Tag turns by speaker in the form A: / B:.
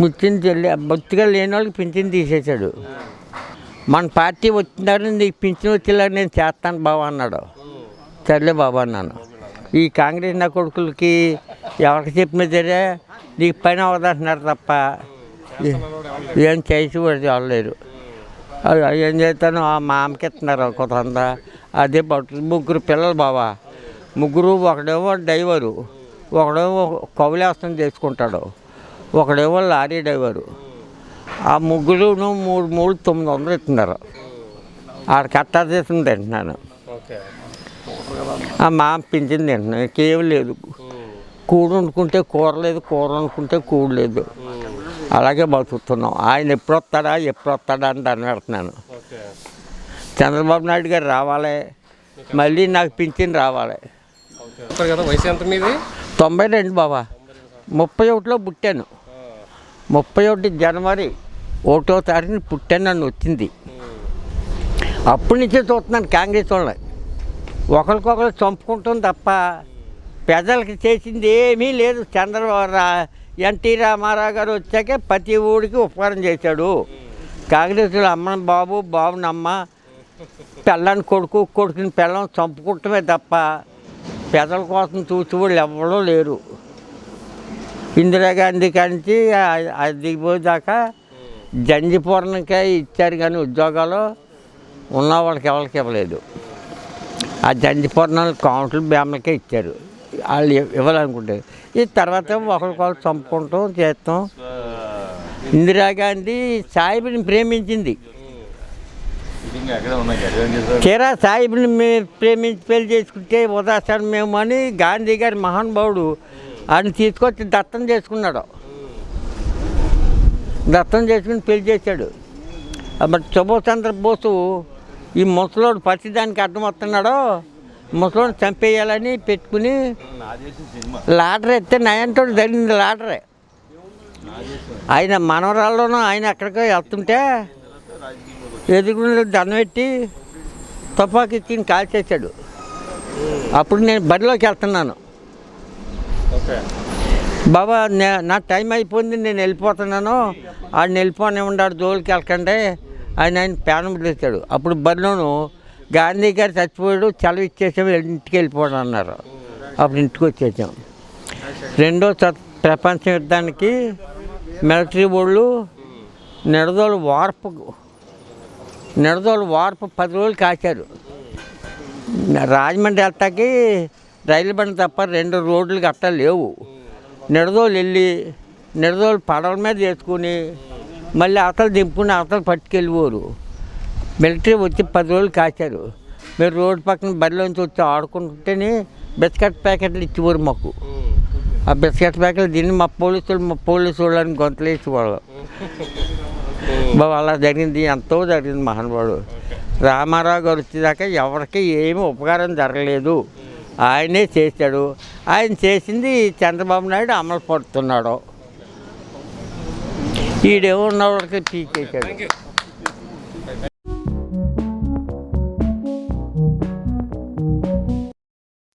A: ముచ్చిన చెల్లి బొత్తిగా లేని వాళ్ళకి పింఛన్ తీసేశాడు. మన పార్టీ వచ్చిందని నీకు పింఛన్ వచ్చేలా నేను చేస్తాను బాబా అన్నాడు. సర్లే బాబా అన్నాను. ఈ కాంగ్రెస్ నా కొడుకులకి ఎవరికి చెప్పిన సరే నీకు పని అవదంటున్నారు తప్ప ఏం చేసి వాళ్ళు చూడలేరు అది ఏం చేస్తాను? ఆ మామకి ఇస్తున్నారు కొంత అదే పట్టు ముగ్గురు పిల్లలు బాబా ముగ్గురు ఒకడేమో డ్రైవరు. ఒకడేమో కౌలేస్తం చేసుకుంటాడు. ఒకడేమో లారీ డ్రైవరు. ఆ ముగ్గురును మూడు మూడు తొమ్మిది వందలు ఇస్తున్నారు. ఆడ కట్టా చేసింది తింటున్నాను. మామ పింఛన్ తింటున్నాను. ఇంకేం లేదు. కూడు వండుకుంటే కూర లేదు కూర వండుకుంటే కూడు లేదు. అలాగే బతుకుతున్నాం. ఆయన ఎప్పుడు వస్తాడా ఎప్పుడు వస్తాడా అని దాన్ని పెడుతున్నాను. చంద్రబాబు నాయుడు గారు రావాలి. మళ్ళీ నాకు పింఛన్ రావాలి.
B: ఓకే. చెప్పారు కదా వయసు ఎంత మీది?
A: తొంభై రెండు బాబా. ముప్పై ఒకటిలో పుట్టాను. ముప్పై ఒకటి జనవరి ఒకటో తారీఖున పుట్టాను నన్ను వచ్చింది. అప్పటి నుంచే చూస్తున్నాను కాంగ్రెస్ వాళ్ళని. ఒకరికొకరు చంపుకుంటాం తప్ప పెద్దలకి చేసింది ఏమీ లేదు. చంద్రబాబు ఎన్టీ రామారావు గారు వచ్చాకే ప్రతి ఊడికి ఉపకారం చేశాడు. కాంగ్రెస్లో అమ్మ బాబు బాబునమ్మ అమ్మ కొడుకు కొడుకుని పెళ్ళం చంపుకుంటమే తప్ప పెదల కోసం చూసి వాళ్ళు లేరు. ఇందిరాగాంధీ కాంచి అది దిగిపోయేదాకా జంజిపూర్ణకే ఇచ్చారు కానీ ఉద్యోగాలు ఉన్న వాళ్ళకి ఎవరికి ఇవ్వలేదు. ఆ జంజిపూర్ణాలు కౌంట్లు బ్యామ్లకే ఇచ్చారు. వాళ్ళు ఇవ్వాలనుకుంటే ఈ తర్వాత ఒకరికొకరు చంపుకుంటాం చేస్తాం. ఇందిరాగాంధీ సాయిబుని ప్రేమించింది. తీరా సాయిబుని మే- ప్రేమించి పెళ్ళి చేసుకుంటే ఉదాసన మేము అని గాంధీ గారి మహానుభావుడు ఆయన తీసుకొచ్చి దత్తం చేసుకున్నాడు. దత్తం చేసుకుని పెళ్ళి చేశాడు. మరి సుభాష్ చంద్రబోసు ఈ ముసలోడు పసిదానికి అడ్డం వస్తున్నాడో ముసలోడు చంపేయాలని పెట్టుకుని లాటరీ ఎత్తే నయంతోడు జరిగింది లాటరీ. ఆయన మనవరాల్లోనూ ఆయన ఎక్కడికో వెళ్తుంటే ఎదుగుండా దండం పెట్టి తుపాకీ తిని కాల్చేశాడు. అప్పుడు నేను బడిలోకి వెళ్తున్నాను. బాబా నే- నా టైం అయిపోయింది నేను వెళ్ళిపోతున్నాను. ఆడిని వెళ్ళిపోనే ఉన్నాడు జోలికి వెళ్ళకండి. ఆయన ఆయన ప్రాణం తెచ్చాడు అప్పుడు బరిలోను గాంధీ గారు చచ్చిపోయాడు సెలవు ఇచ్చేసాం ఇంటికి వెళ్ళిపోవడం అన్నారు అప్పుడు ఇంటికి వచ్చేసాం. రెండో ప్రపంచ యుద్ధానికి మిలిటరీ వాళ్ళు నిడదోలు వార్పు నిడదోలు వార్పు పది రోజులు కాశారు. రాజమండ్రి వెళ్తాకి రైలు బండి తప్ప రెండు రోడ్లు గట్టా లేవు. నిడదోలు వెళ్ళి నిడదోలు పడవల మీద వేసుకుని మళ్ళీ అవతలు దింపుకుని అవతలు పట్టుకెళ్ళిపోరు. మిలిటరీ వచ్చి పది రోజులు కాశారు. మీరు రోడ్డు పక్కన బరిలోంచి వచ్చి ఆడుకుంటుంటేనే బిస్కెట్ ప్యాకెట్లు ఇచ్చేవారు మాకు. ఆ బిస్కెట్ ప్యాకెట్లు తిని మా పోలీసులు మా పోలీసు వాళ్ళని గొంతలు వేసేవాళ్ళు బాబు అలా జరిగింది ఎంతో జరిగింది మహానుభావుడు. రామారావు గారు వచ్చేదాకా ఎవరికి ఏమీ ఉపకారం జరగలేదు. ఆయనే చేశాడు. ఆయన చేసింది చంద్రబాబు నాయుడు అమలు పడుతున్నాడు. ఈడేమో ఉన్నవాడికి పీకేశాడు